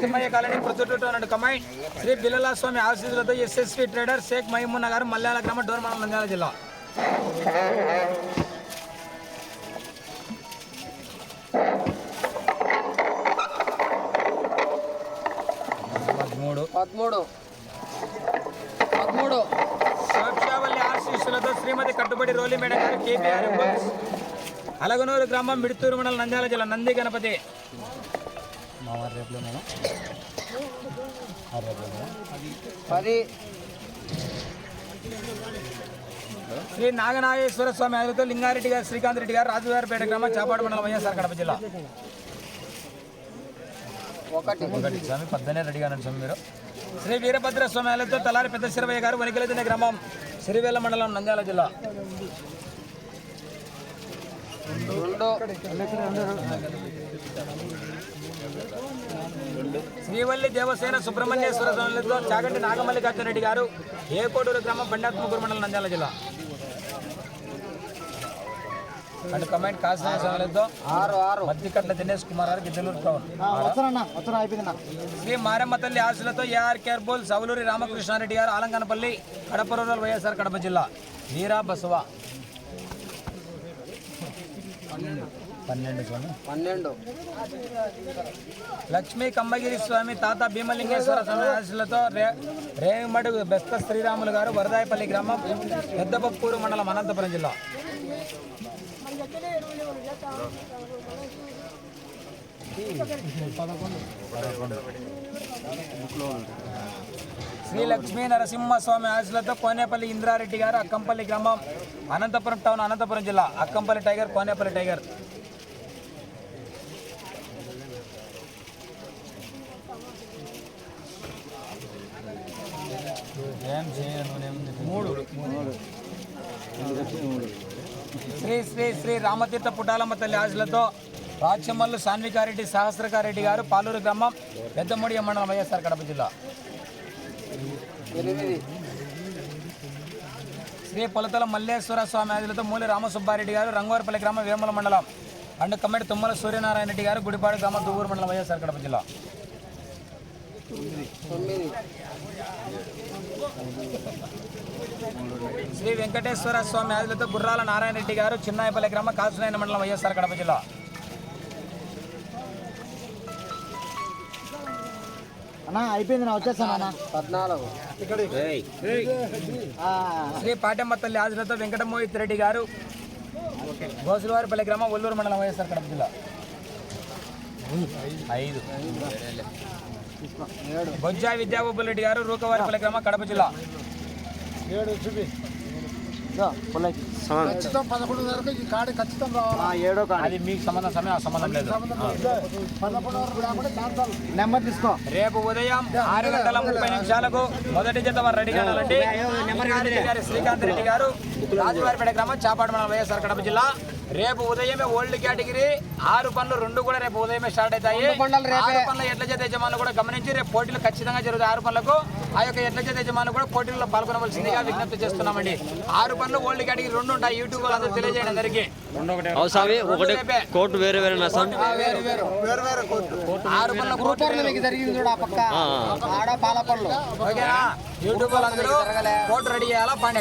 Thimmaiah colony Proddatur Sri బిల్లల స్వామి ఆశీస్సులతో SSV trader Sheikh మహిమున్న గారు మల్యాల గ్రామం డోర్మానం నంద్యాల జిల్లా. పదమూడు. పదమూడు. పదమూడు. సోక్షావల్లి ఆశీస్సులతో శ్రీమతి కట్టుబడి రోలి మేడం గారు కేపీఆర్ అలగనూరు గ్రామం మిడుతూరు మండలం నంద్యాల జిల్లా నంది గణపతి. పది. శ్రీ నాగనాగేశ్వర స్వామి ఆదితో లింగారెడ్డి గారు శ్రీకాంత్ రెడ్డి గారు రాజుగారిపేట గ్రామం చాపాడు మండలం వైఎస్ఆర్ కడప జిల్లా. ఒకటి. ఒకటి. స్వామి పద్దనే రెడీగా స్వామి మీరు. శ్రీ వీరభద్ర స్వామి ఆలయంతో తలారి పెద్ద శిరవయ్య గారు వనికలదిన గ్రామం సిరివేల మండలం నంద్యాల జిల్లా. రెండు. శ్రీవల్లి దేవసేన సుబ్రహ్మణ్యేశ్వర స్వామితో చాగంటి నాగమల్లికార్జున రెడ్డి గారు ఏకోడూరు గ్రామం బండాత్మకూరు మండలం నంద్యాల జిల్లా. అండ్ కమెంట్ కాసిన స్వామితో ఆరు ఆరు. మద్దికట్ల దినేష్ కుమార్ గారు గిద్దలూరు టౌన్. శ్రీ మారమ్మ తల్లి ఆశలతో ఏఆర్ కేర్బోల్ సవులూరి రామకృష్ణారెడ్డి గారు ఆలంకనపల్లి కడప రూరల్ వైఎస్ఆర్ కడప జిల్లా వీరా బసవ. పన్నెండు స్వామి. పన్నెండు. లక్ష్మీ కమ్మగిరి స్వామి తాత భీమలింగేశ్వర స్వామి ఆశలతో రే రేమడు బెస్త శ్రీరాములు గారు వరదాయపల్లి గ్రామం పెద్దపప్పూరు మండలం అనంతపురం జిల్లా. శ్రీ లక్ష్మీ నరసింహస్వామి ఆశలతో కోనేపల్లి ఇంద్రారెడ్డి గారు అక్కంపల్లి గ్రామం అనంతపురం టౌన్ అనంతపురం జిల్లా అక్కంపల్లి టైగర్ కోనేపల్లి టైగర్. మూడు. శ్రీ శ్రీ శ్రీ రామతీర్థ పుట్టాలమ్మ తల్లి ఆశలతో రాచమల్లు సాన్వికారెడ్డి సహస్రకారెడ్డి గారు పాలూరు గ్రామం పెద్దమూడి మండలం వైఎస్ఆర్ కడప జిల్లా. శ్రీ పొలతల మల్లేశ్వర స్వామి ఆదిలతో మూలి రామసుబ్బారెడ్డి గారు రంగవారిపల్లి గ్రామం వేముల మండలం. అండ్ కమ్మడి తుమ్మల సూర్యనారాయణ రెడ్డి గారు గుడిపాడు గ్రామం దువ్వూరు మండలం వైఎస్ఆర్ కడప జిల్లా. శ్రీ వెంకటేశ్వర స్వామి ఆదిలతో గుర్రాల నారాయణ రెడ్డి గారు చిన్నాయపల్లి గ్రామం కాసునాయన మండలం వైఎస్ఆర్ కడప జిల్లా. అన్నా అయిపోయింది నా వచ్చేసాను అన్న. పద్నాలుగు. శ్రీ పాటమ్మ తల్లి ఆదిలతో వెంకటమోహిత్ రెడ్డి గారు గోసులవారిపల్లి గ్రామం ఒల్లూరు మండలం వైఎస్ఆర్ కడప జిల్లా. ఐదు. బొజ్జా విద్యాగోపాల్ రెడ్డి గారు రూకవారిపల్లి గ్రామం కడప జిల్లా. అది మీకు సంబంధం సమయం ఆ సంబంధం లేదు. నెంబర్ తీసుకో. రేపు ఉదయం ఆరు గంటల ముప్పై నిమిషాలకు మొదటి జత వారు రెడీ కావాలండి శ్రీకాంత్ రెడ్డి గారు రాజువారిపేట గ్రామం చాపాడు మండలం వైఎస్ఆర్ కడప జిల్లా. రేపు ఉదయమే ఓల్డ్ కేటగిరీ ఆరు పనులు రెండు కూడా రేపు ఉదయమే స్టార్ట్ అవుతాయి. పనులు. ఆరు పనుల ఎడ్ల చేత యజమానులు కూడా గమనించి రేపు పోటీలు ఖచ్చితంగా జరుగుతాయి. ఆరు పనులకు ఆ యొక్క ఎడ్ల చేత యజమానులు కూడా పోటీల్లో పాల్గొనవలసిందిగా విజ్ఞప్తి చేస్తున్నామండి. ఆరు పనులు ఓల్డ్ కేటగిరీ రెండు ఉంటాయి. యూట్యూబ్ వాళ్ళందరూ తెలియజేయండి అందరికీ ఒకటి రేపే. కోర్టు వేరే వేరే నా స్వామి వేరు వేరు వేరు వేరు ఆరు పనుల కోర్టు మీకు జరిగింది చూడు ఆ పక్క. ఆ, ఆడ పాల పళ్ళు ఓకేనా? యూట్యూబ్ వాళ్ళందరూ కోర్టు రెడీ చేయాలా? పాండి